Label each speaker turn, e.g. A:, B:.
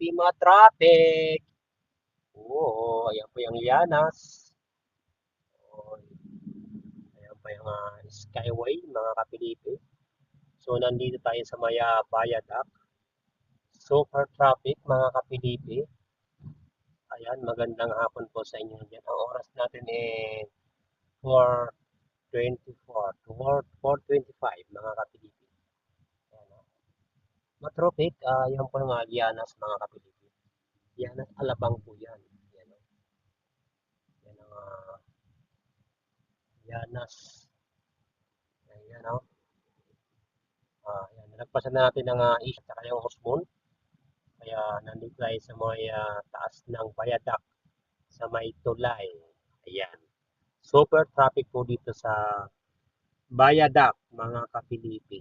A: Pima Traffic. Oo, ayan po yung Lianas. Ayan pa yung ah, Skyway, mga kapilipi. So, nandito tayo sa Maya Viaduct. Super traffic, mga kapilipi. Ayan, magandang hapon po sa inyo dyan. Ang oras natin eh 4.24, 4.25, mga kapilipi. Ayan, oh. Matrofik, ah yan po yung Lianas, mga kapilipi. Lianas, Alabang po yan. Yan, oh. yan ang ah, Lianas. Ayan, oh. Ah, yan. Nagpasan na natin ng uh, East at yung Osmond. Kaya nandito tayo sa may ah, taas ng viaduct sa may tulay. Ayan. Super traffic po dito sa viaduct, mga kapilipi.